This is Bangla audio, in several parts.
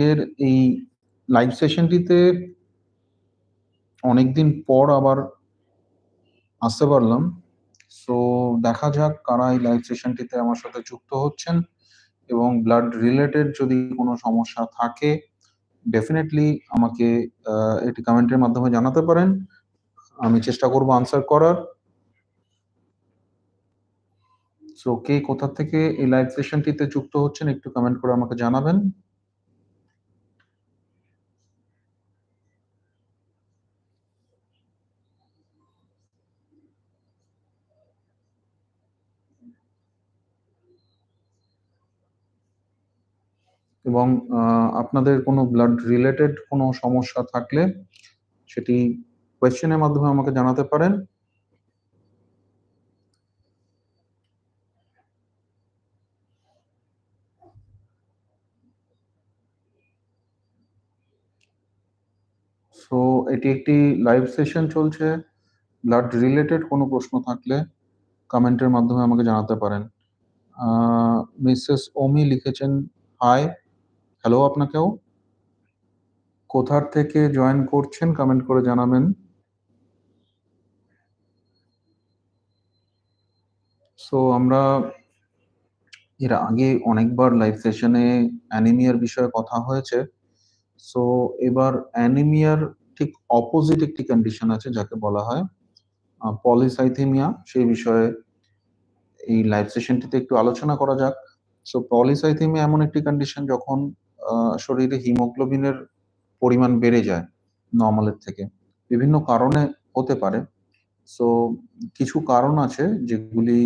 আজকের এই লাইভ সেশনটিতে অনেকদিন পর আবার আসতে পারলাম। সো দেখা যাক কারা এই লাইভ সেশনটিতে আমার সাথে যুক্ত হচ্ছেন এবং ব্লাড রিলেটেড যদি কোনো সমস্যা থাকে ডেফিনেটলি আমাকে এটি কমেন্টের মাধ্যমে জানাতে পারেন। আমি চেষ্টা করব আনসার করার। সো কে কোথা থেকে এই লাইভ সেশনটিতে যুক্ত হচ্ছেন একটু কমেন্ট করে আমাকে জানাবেন। এবং আপনাদের কোনো ব্লাড রিলেটেড কোনো সমস্যা থাকলে সেটি কোয়েশ্চেনের মাধ্যমে আমাকে জানাতে পারেন। সো এটি একটি লাইভ সেশন চলছে। ব্লাড রিলেটেড কোনো প্রশ্ন থাকলে কমেন্টের মাধ্যমে আমাকে জানাতে পারেন। মিসেস ওমি লিখেছেন, হাই, হ্যালো আপনাকেও। কোথার থেকে জয়েন করছেন কমেন্ট করে জানাবেন। সো আমরা এর আগে অনেকবার লাইভ সেশনে অ্যানিমিয়ার বিষয়ে কথা হয়েছে। সো এবার অ্যানিমিয়ার ঠিক অপোজিট একটি কন্ডিশন আছে, যাকে বলা হয় পলিসাইথেমিয়া সেই বিষয়ে এই লাইভ সেশনটিতে একটু আলোচনা করা যাক। সো পলিসাইথেমিয়া এমন একটি কন্ডিশন যখন শরীরে হিমোগ্লোবিনের পরিমাণ বেড়ে যায় নর্মালের থেকে। বিভিন্ন কারণে হতে পারে। সো কিছু কারণ আছে যেগুলি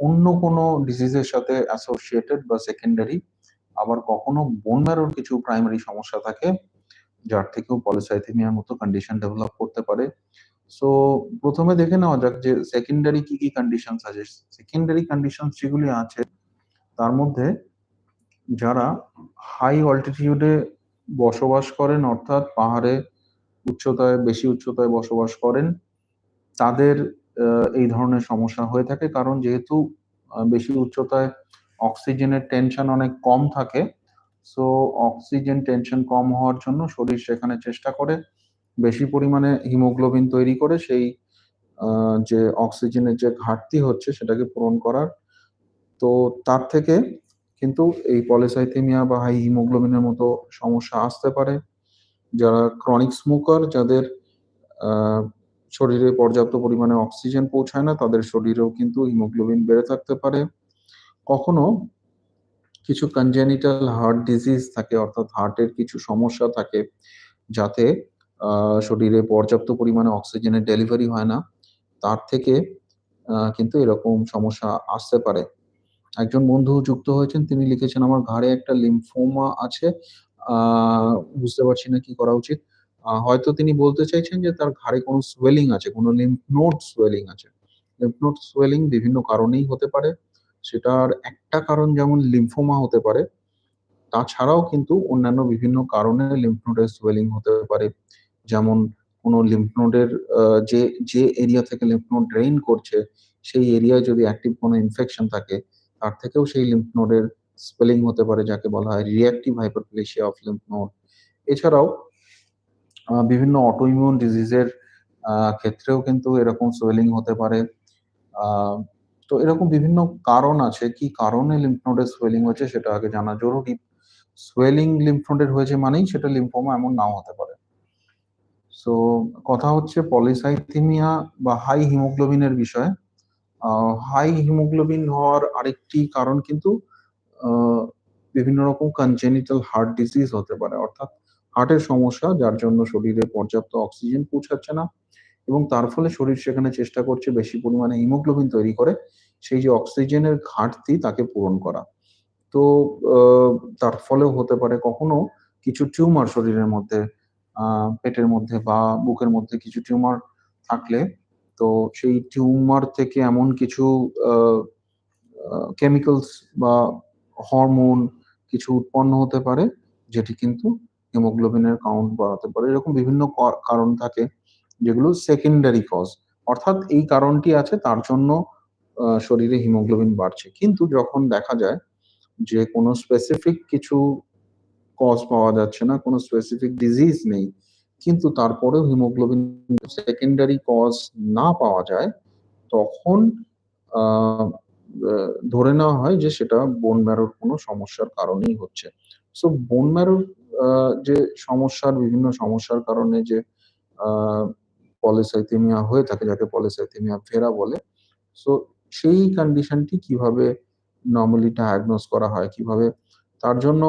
অন্য কোনো ডিজিজের সাথে অ্যাসোসিয়েটেড বা সেকেন্ডারি আবার কখনো বোন ম্যারোর কিছু প্রাইমারি সমস্যা থাকে যার থেকেও পলিসাইথেমিয়ার মতো কন্ডিশন ডেভেলপ করতে পারে। সো প্রথমে দেখে নেওয়া যাক যে সেকেন্ডারি কি, কি কন্ডিশনস আছে। সেকেন্ডারি কন্ডিশনস যেগুলি আছে তার মধ্যে যারা হাই অল্টিটিউডে বসবাস করেন, অর্থাৎ পাহাড়ে উচ্চতায়, বেশি উচ্চতায় বসবাস করেন, তাদের এই ধরনের সমস্যা হয়ে থাকে। কারণ যেহেতু বেশি উচ্চতায় অক্সিজেনের টেনশন অনেক কম থাকে। সো অক্সিজেন টেনশন কম হওয়ার জন্য শরীর সেখানে চেষ্টা করে, বেশি পরিমাণে হিমোগ্লোবিন তৈরি করে, সেই যে অক্সিজেনের যে ঘাটতি হচ্ছে সেটাকে পূরণ করার। তো তার থেকে কিন্তু এই পলিসাইথেমিয়া বা হাই হিমোগ্লোবিনের মতো সমস্যা আসতে পারে। যারা ক্রনিক স্মোকার যাদের শরীরে পর্যাপ্ত পরিমাণে অক্সিজেন পৌঁছায় না, তাদের শরীরেও কিন্তু হিমোগ্লোবিন বেড়ে থাকতে পারে। কখনো কিছু কনজেনিটাল হার্ট ডিজিজ থাকে, অর্থাৎ হার্টের কিছু সমস্যা থাকে, যাতে শরীরে পর্যাপ্ত পরিমাণে অক্সিজেনের ডেলিভারি হয় না। তার থেকে কিন্তু এরকম সমস্যা আসতে পারে। একজন বন্ধু যুক্ত হয়েছেন তিনি লিখেছেন, আমার ঘাড়ে একটা লিম্ফোমা আছে। বুঝতে পারছি না কি করা উচিত। হয়তো তিনি বলতে চাইছেন যে তার ঘাড়ে কোনো সোয়েলিং আছে, কোনো লিম্ফ নোড সোয়েলিং আছে। লিম্ফ নোড সোয়েলিং বিভিন্ন কারণেই হতে পারে। সেটার একটা কারণ যেমন লিম্ফোমা হতে পারে। তাছাড়াও কিন্তু অন্যান্য বিভিন্ন কারণে লিম্ফ নোডের সোয়েলিং হতে পারে। যেমন কোনো লিম্ফ নোডের যে, যে এরিয়া থেকে লিম্ফ নোড ড্রেইন করছে সেই এরিয়ায় যদি অ্যাক্টিভ কোনো ইনফেকশন থাকে তার থেকেও সেই লিম্ফ নোডের স্পেলিং হতে পারে, যাকে বলা হয় reactive hyperplasia of lymph node. এছাড়াও বিভিন্ন অটোইমিউন ডিজিজের ক্ষেত্রেও কিন্তু এরকম সোয়েলিং হতে পারে। তো এরকম বিভিন্ন কারণ আছে। কি কারণে লিম্ফ নোডের সোয়েলিং হয়েছে সেটা আগে জানা জরুরি। সোয়েলিং লিম্ফ নোডের হয়েছে মানেই সেটা লিম্ফোমা এমন নাও হতে পারে। সো কথা হচ্ছে পলিসাইথেমিয়া বা হাই হিমোগ্লোবিনের বিষয়ে। হাই হিমোগ্লোবিন হওয়ার আরেকটি কারণ কিন্তু বিভিন্ন রকম কনজেনিটাল হার্ট ডিজিজ হতে পারে। অর্থাৎ হার্টের সমস্যা, যার জন্য শরীরে পর্যাপ্ত অক্সিজেন পৌঁছাচ্ছে না এবং তার ফলে শরীর সেখানে চেষ্টা করছে বেশি পরিমাণে হিমোগ্লোবিন তৈরি করে, সেই যে অক্সিজেনের ঘাটতি তাকে পূরণ করা। তো তার ফলেও হতে পারে কখনো কিছু টিউমার শরীরের মধ্যে পেটের মধ্যে বা বুকের মধ্যে কিছু টিউমার থাকলে তো সেই টিউমার থেকে এমন কিছু কেমিক্যালস বা হরমোন কিছু উৎপন্ন হতে পারে যেটি কিন্তু হিমোগ্লোবিনের কাউন্ট বাড়াতে পারে। এরকম বিভিন্ন কারণ থাকে যেগুলো সেকেন্ডারি কজ। অর্থাৎ এই কারণটি আছে তার জন্য শরীরে হিমোগ্লোবিন বাড়ছে। কিন্তু যখন দেখা যায় যে কোনো স্পেসিফিক কিছু কজ পাওয়া যাচ্ছে না, কোনো স্পেসিফিক ডিজিজ নেই। কিন্তু তারপরেও হিমোগ্লোবিন সেকেন্ডারি কজ না পাওয়া যায়, তখন ধরে নেওয়া হয় যে সেটা বোন ম্যারোর কোনো সমস্যার কারণেই হচ্ছে। সো বোন ম্যারোর যে সমস্যার বিভিন্ন সমস্যার কারণে যে পলিসাইথেমিয়া হয়ে থাকে যাকে পলিসাইথেমিয়া ফেরা বলে। সো সেই কন্ডিশনটি কীভাবে নরমালি ডায়াগনোজ করা হয়, কীভাবে তার জন্য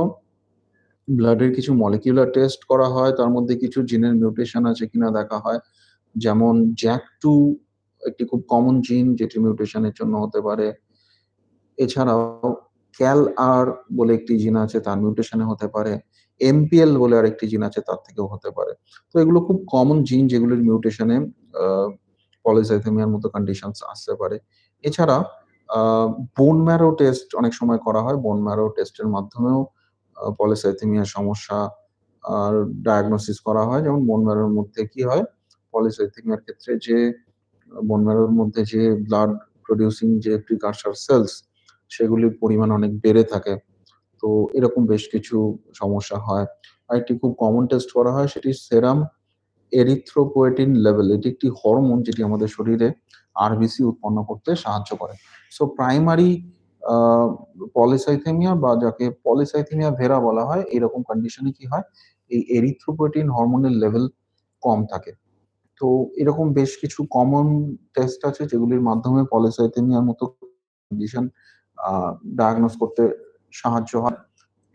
ব্লাডের কিছু মলিকিউলার টেস্ট করা হয়। তার মধ্যে কিছু জিনের মিউটেশন আছে কিনা দেখা হয়। যেমন জ্যাক টু একটি খুব কমন জিন যেটি মিউটেশনের জন্য হতে পারে। এছাড়াও ক্যাল আর বলে একটি জিন আছে, তার মিউটেশনে হতে পারে। এমপিএল বলে আরেকটি জিন আছে, তার থেকেও হতে পারে। তো এগুলো খুব কমন জিন যেগুলোর মিউটেশনে পলিসাইথেমিয়ার মতো কন্ডিশনস আসতে পারে। এছাড়া বোন ম্যারো টেস্ট অনেক সময় করা হয়। বোন ম্যারো টেস্টের মাধ্যমেও আ পলিসাইথেমিয়ার সমস্যা আর ডায়াগনোসিস করা হয়। যেমন বোন ম্যারোর মধ্যে কি হয়? পলিসাইথেমিয়ার ক্ষেত্রে যে বোন ম্যারোর মধ্যে যে ব্লাড প্রোডিউসিং যে প্রিকারসর সেলস সেগুলির পরিমাণ অনেক বেড়ে থাকে। তো এরকম বেশ কিছু সমস্যা হয়। আরেকটি খুব কমন টেস্ট করা হয় সেটি সেরাম এরিথ্রোপোয়েটিন লেভেল। এটি একটি হরমোন যেটি আমাদের শরীরে আরবিসি উৎপন্ন করতে সাহায্য করে। সো প্রাইমারি পলিসাইথেমিয়া বা যাকে পলিসাইথেমিয়া ভেরা বলা হয়, এরকম কন্ডিশনে কি হয়? এই এরিথ্রোপোয়েটিন হরমোনের লেভেল কম থাকে। তো এরকম বেশ কিছু কমন টেস্ট আছে যেগুলির মাধ্যমে পলিসাইথেমিয়ার মতো কন্ডিশন আ ডায়াগনোজ করতে সাহায্য হয়।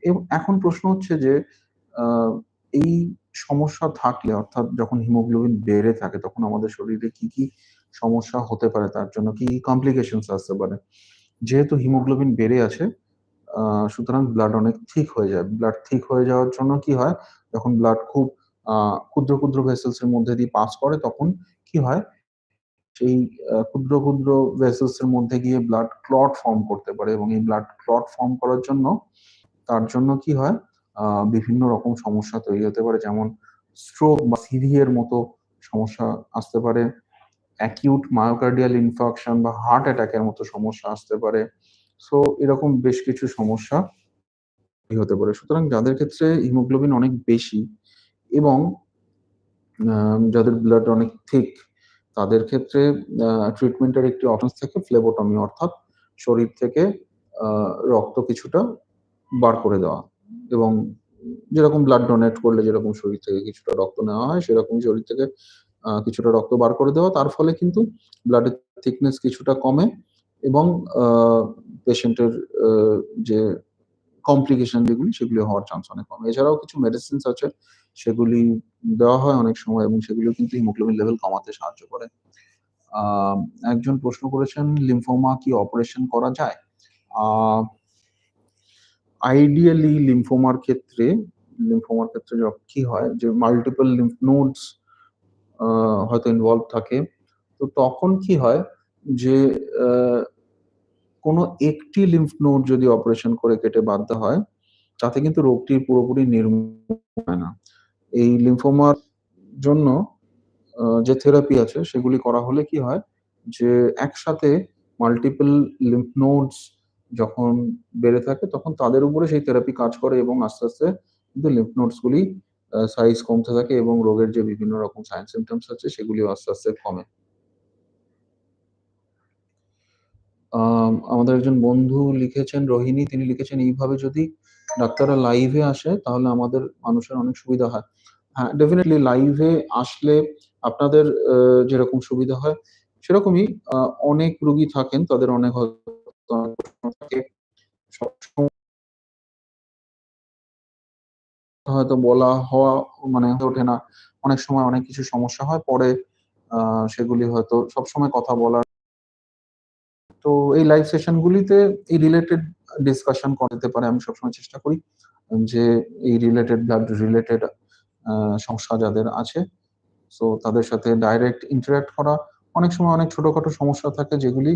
এবং এখন প্রশ্ন হচ্ছে যে এই সমস্যা থাকলে অর্থাৎ যখন হিমোগ্লোবিন বেড়ে থাকে তখন আমাদের শরীরে কি, কি সমস্যা হতে পারে? তার জন্য কি, কি কমপ্লিকেশনস আসতে পারে? যেহেতু হিমোগ্লোবিন বেড়ে আছে সুতরাং ব্লাড অনেক থিক হয়ে যায়। ব্লাড থিক হয়ে যাওয়ার জন্য কি হয়? যখন ব্লাড খুব ক্ষুদ্র, ক্ষুদ্র ভেসেলস এর মধ্যে দিয়ে পাস করে তখন কি হয়? সেই ক্ষুদ্র, ক্ষুদ্র ভেসেলস এর মধ্যে গিয়ে ব্লাড ক্লট ফর্ম করতে পারে এবং এই ব্লাড ক্লট ফর্ম করার জন্য তার জন্য কি হয়? বিভিন্ন রকম সমস্যা তৈরি হতে পারে। যেমন স্ট্রোক বা সিভি এর মতো সমস্যা আসতে পারে। অ্যাকিউট মায়োকার্ডিয়াল ইনফার্কশন বা হার্ট অ্যাটাক এর মতো সমস্যা আসতে পারে। সো এরকম বেশ কিছু সমস্যা হতে পারে। সুতরাং যাদের ক্ষেত্রে হিমোগ্লোবিন অনেক বেশি এবং যাদের ব্লাড অনেক থিক তাদের ক্ষেত্রে ট্রিটমেন্টের একটি অপশনস থাকে ফ্লেবোটমি অর্থাৎ শরীর থেকে রক্ত কিছুটা বার করে দেওয়া এবং যেরকম ব্লাড ডোনেট করলে যেরকম শরীর থেকে কিছুটা রক্ত নেওয়া হয়, সেরকমই শরীর থেকে কিছুটা রক্ত বার করে দেওয়া। তার ফলে কিন্তু ব্লাডের থিকনেস কিছুটা কমে এবং পেশেন্টের যে কমপ্লিকেশন যেগুলি সেগুলি হওয়ার চান্স অনেক কম। এছাড়াও কিছু মেডিসিনস আছে, সেগুলি দেওয়া হয় অনেক সময় এবং সেগুলো কিন্তু হিমোগ্লোবিন লেভেল কমাতে সাহায্য করে। একজন প্রশ্ন করেছেন লিম্ফোমা কি অপারেশন করা যায়? আইডিয়ালি লিম্ফোমার ক্ষেত্রে লিম্ফোমার ক্ষেত্রে কি হয়, যে মাল্টিপল লিম্ফ নোডস হয়তো ইনভলভ থাকে। তো তখন কি হয় যে কোনো একটি লিম্ফ নোড যদি অপারেশন করে কেটে দেওয়া হয়, তাতে কিন্তু রোগটি পুরোপুরি নির্মূল হয় না। এই লিম্ফোমার জন্য যে থেরাপি আছে সেগুলি করা হলে কি হয়? যে একসাথে মাল্টিপল লিম্ফ নোডস যখন বেড়ে থাকে তখন তাদের উপরে সেই থেরাপি কাজ করে এবং আস্তে, আস্তে কিন্তু লিম্ফ নোডস গুলি আ সাইজ কমতে থাকে এবং রোগের যে বিভিন্ন রকম সাইন সিম্পটমস আছে সেগুলিও আস্তে, আস্তে কমে। আম আমাদের একজন বন্ধু লিখেছেন রোহিণী তিনি লিখেছেন এইভাবে যদি ডাক্তাররা লাইভে আসে তাহলে আমাদের মানুষের অনেক সুবিধা হয়। হ্যাঁ, ডেফিনিটলি লাইভে আসলে আপনাদের যেরকম সুবিধা হয় সেরকমই অনেক রুগী থাকেন তাদের অনেক। সবসময় হয়তো বলা হওয়া মানে ওঠে না। অনেক সময় অনেক কিছু সমস্যা হয়। পরে সেগুলি হয়তো সবসময় কথা বলার তো এই লাইভ সেশন গুলিতে এই রিলেটেড ডিসকাশন করা যেতে পারে। আমি সবসময় চেষ্টা করি যে এই রিলেটেড ব্লাড রিলেটেড সমস্যা যাদের আছে সো তাদের সাথে ডাইরেক্ট ইন্টারেক্ট করা। অনেক সময় অনেক ছোটখাটো সমস্যা থাকে যেগুলি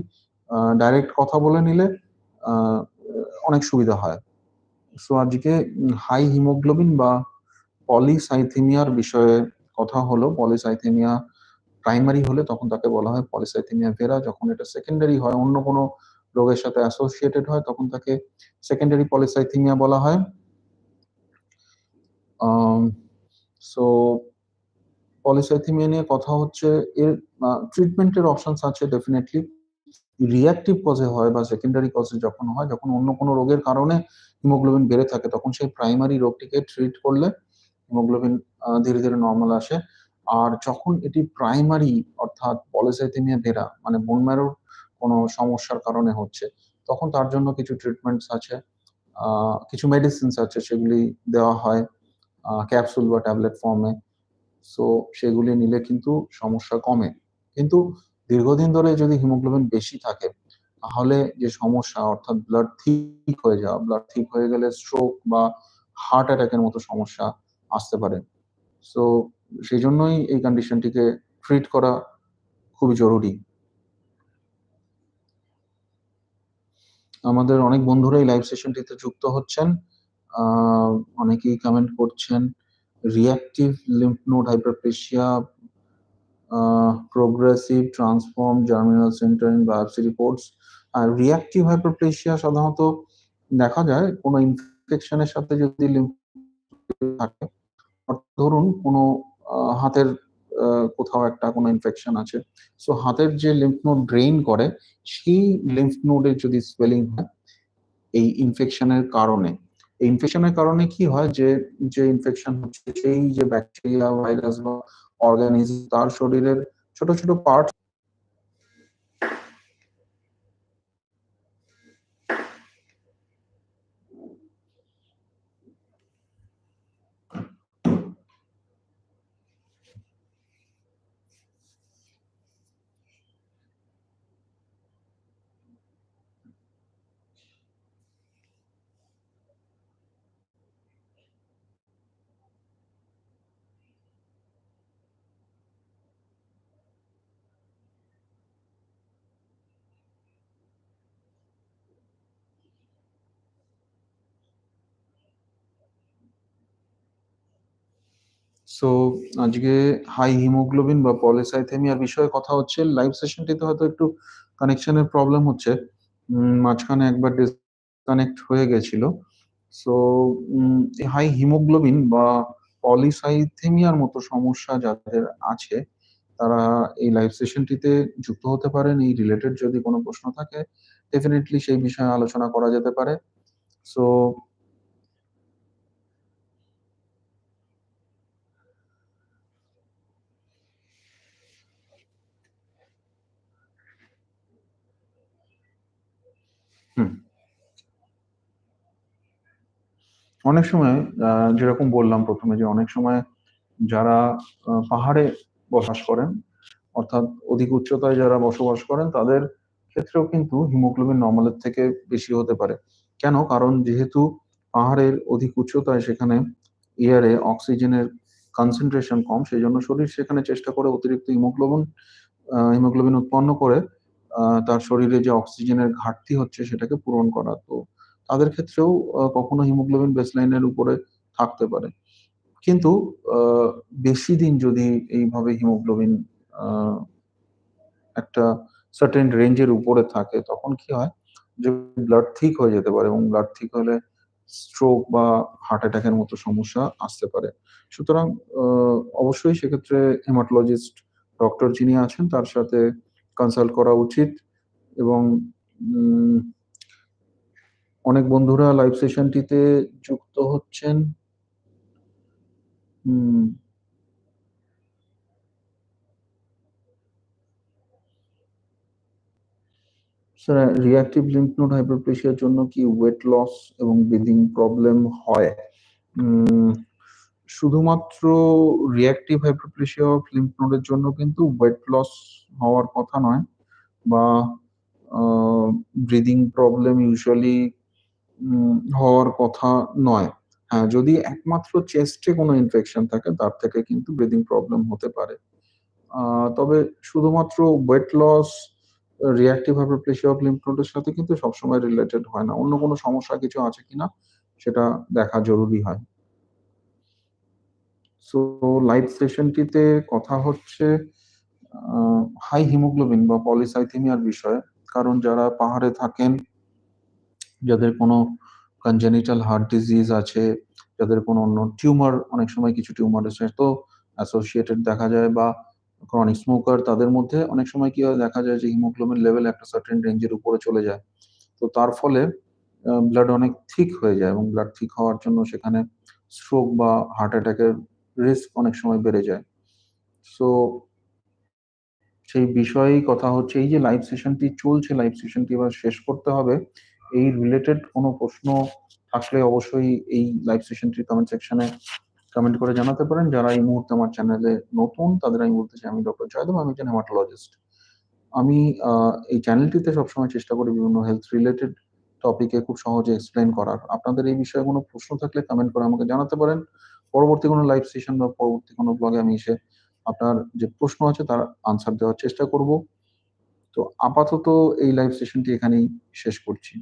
ডাইরেক্ট কথা বলে নিলে অনেক সুবিধা হয়। সো আজকে হাই হিমোগ্লোবিন বা পলিসাইথেমিয়ার বিষয়ে কথা হলো। পলিসাইথেমিয়া প্রাইমারি হলে তখন তাকে বলা হয় পলিসাইথেমিয়া ভেরা। যখন এটা সেকেন্ডারি হয়, অন্য কোনো রোগের সাথে অ্যাসোসিয়েটেড হয়, তখন তাকে সেকেন্ডারি পলিসাইথেমিয়া বলা হয়। সো পলিসাইথেমিয়া নিয়ে কথা হচ্ছে এর ট্রিটমেন্টের অপশনস আছে ডেফিনিটলি। রিঅ্যাক্টিভ কজে হয় বা সেকেন্ডারি কজে যখন হয়, যখন অন্য কোনো রোগের কারণে হিমোগ্লোবিন বেড়ে থাকে, তখন সেই প্রাইমারি রোগটিকে ট্রিট করলে হিমোগ্লোবিন ধীরে, ধীরে নর্মাল আসে। আর যখন এটি প্রাইমারি অর্থাৎ পলিসাইথেমিয়া ভেরা মানে বোন ম্যারোর কোনো সমস্যার কারণে হচ্ছে, তখন তার জন্য কিছু ট্রিটমেন্টস আছে। কিছু মেডিসিনস আছে সেগুলি দেওয়া হয় ক্যাপসুল বা ট্যাবলেট ফর্মে। সো সেগুলি নিলে কিন্তু সমস্যা কমে। কিন্তু দীর্ঘদিন ধরে যদি হিমোগ্লোবিন বেশি থাকে, তাহলে যে সমস্যা অর্থাৎ ব্লাড থিক হয়ে যাওয়া, ব্লাড থিক হয়ে গেলে স্ট্রোক বা হার্ট অ্যাটাকের মতো সমস্যা আসতে পারে। সো সেই জন্যই এই কন্ডিশনটিকে ট্রিট করা খুবই জরুরি। আমাদের অনেক বন্ধুরা এই লাইভ সেশনটিতে যুক্ত হচ্ছেন। অনেকেই কমেন্ট করছেন। Reactive lymph node hyperplasia a progressive transform germinal centre in biopsy reports. R reactive hyperplasia সাধারণত দেখা যায় কোনো ইনফেকশনের সাথে যদি থাকে, ধরুন কোনো হাতের কোথাও একটা কোনো ইনফেকশন আছে। সো হাতের যে লিম্ফ নোড ড্রেইন করে, সেই লিম্ফ নোডের যদি সোয়েলিং হয়, এই ইনফেকশনের কারণে। এই ইনফেকশনের কারণে কি হয় যে, যে ইনফেকশন হচ্ছে সেই যে ব্যাকটেরিয়া, ভাইরাস বা অর্গানিজম তার শরীরের ছোট, ছোট পার্ট সো আজকে হাই হিমোগ্লোবিন বা পলিসাইথেমিয়ার বিষয়ে কথা হচ্ছে। লাইভ সেশনটিতে হয়তো একটু কানেকশনের প্রবলেম হচ্ছে। মাঝখানে একবার ডিসকানেক্ট হয়ে গেছিল। সো হাই হিমোগ্লোবিন বা পলিসাইথেমিয়ার মতো সমস্যা যাদের আছে, তারা এই লাইভ সেশনটিতে যুক্ত হতে পারেন। এই রিলেটেড যদি কোনো প্রশ্ন থাকে, ডেফিনেটলি সেই বিষয়ে আলোচনা করা যেতে পারে। So hmm. অনেক সময় যেরকম বললাম ১ম এ যে অনেক সময় যারা পাহাড়ে বসবাস করেন, অর্থাৎ অধিক উচ্চতায় যারা বসবাস করেন, তাদের ক্ষেত্রেও কিন্তু হিমোগ্লোবিন নরমালের থেকে বেশি হতে পারে। কেন? কারণ যেহেতু পাহাড়ের অধিক উচ্চতায় সেখানে এয়ারে অক্সিজেনের কনসেনট্রেশন কম, সেজন্য শরীর সেখানে চেষ্টা করে অতিরিক্ত হিমোগ্লোবিন হিমোগ্লোবিন উৎপন্ন করে তার শরীরে যে অক্সিজেনের ঘাটতি হচ্ছে সেটাকে পূরণ করা। তো তাদের ক্ষেত্রেও কখনো হিমোগ্লোবিন বেসলাইনের উপরে থাকতে পারে। কিন্তু বেশি দিন যদি এইভাবে হিমোগ্লোবিন একটা সার্টেন রেঞ্জের উপরে থাকে, তখন কি হয়? যে ব্লাড থিক হয়ে যেতে পারে এবং ব্লাড থিক হলে স্ট্রোক বা হার্ট অ্যাটাকের মতো সমস্যা আসতে পারে। সুতরাং অবশ্যই সেক্ষেত্রে হেমাটোলজিস্ট ডক্টর যিনি আছেন তার সাথে কনসাল্ট করা উচিত এবং অনেক বন্ধুরা লাইভ সেশনটিতে যুক্ত হচ্ছেন। Hmm. Sir reactive lymph node হাইপারপ্লেসিয়ার জন্য কি ওয়েট লস এবং ব্রিদিং প্রবলেম হয়? শুধুমাত্র রিঅ্যাক্টিভ হাইপারপ্লেসিয়া অফ লিম্ফ নোডের জন্য কিন্তু ওয়েট লস হওয়ার কথা নয় বা আ ব্রিথিং প্রবলেম ইউজুয়ালি হওয়ার কথা নয়। হ্যাঁ, যদি একমাত্র চেস্টে কোনো ইনফেকশন থাকে তার থেকে কিন্তু ব্রিদিং প্রবলেম হতে পারে। তবে শুধুমাত্র weight loss, reactive hyperplasia of lymph নোডের সাথে কিন্তু সবসময় রিলেটেড হয় না। অন্য কোনো সমস্যা কিছু আছে কিনা সেটা দেখা জরুরি হয়। সো লাইভ সেশনটিতে কথা হচ্ছে হাই হিমোগ্লোবিন বা পলিসাইথেমিয়ার বিষয়ে। কারণ যারা পাহাড়ে থাকেন, যাদের কোনো কনজেনিটাল হার্ট ডিজিজ আছে, যাদের কোনো অন্য টিউমার অনেক সময় কিছু টিউমার টিউমারের সাথে অ্যাসোসিয়েটেড দেখা যায় বা ক্রনিক স্মোকার তাদের মধ্যে অনেক সময় কি হয় দেখা যায় যে হিমোগ্লোবিন লেভেল একটা সার্টেন রেঞ্জের উপরে চলে যায় তো তার ফলে ব্লাড অনেক থিক হয়ে যায় এবং ব্লাড থিক হওয়ার জন্য সেখানে স্ট্রোক বা হার্ট অ্যাটাকের রিস্ক অনেক সময় বেড়ে যায়। সো সেই বিষয়েই কথা হচ্ছে, এই যে লাইভ সেশনটি চলছে লাইভ সেশনটি এবার শেষ করতে হবে। এই রিলেটেড কোনো প্রশ্ন থাকলে অবশ্যই এই লাইভ সেশনটির কমেন্ট সেকশনে কমেন্ট করে জানাতে পারেন। যারা এই মুহূর্তে আমার চ্যানেলে নতুন, তাদের আমি বলতে চাই, আমি ডক্টর জয়দেব, আমি একজন হেমাটোলজিস্ট আমি এই চ্যানেলটিতে সবসময় চেষ্টা করি বিভিন্ন হেলথ রিলেটেড টপিকে খুব সহজে এক্সপ্লেন করার। আপনাদের এই বিষয়ে কোনো প্রশ্ন থাকলে কমেন্ট করে আমাকে জানাতে পারেন। পরবর্তী কোনো লাইভ সেশন বা পরবর্তী কোনো ব্লগে আমি এসে আপনার যে প্রশ্ন আছে তার আনসার দেওয়ার চেষ্টা করব। তো আপাতত এই লাইভ সেশনটি এখানেই শেষ করছি।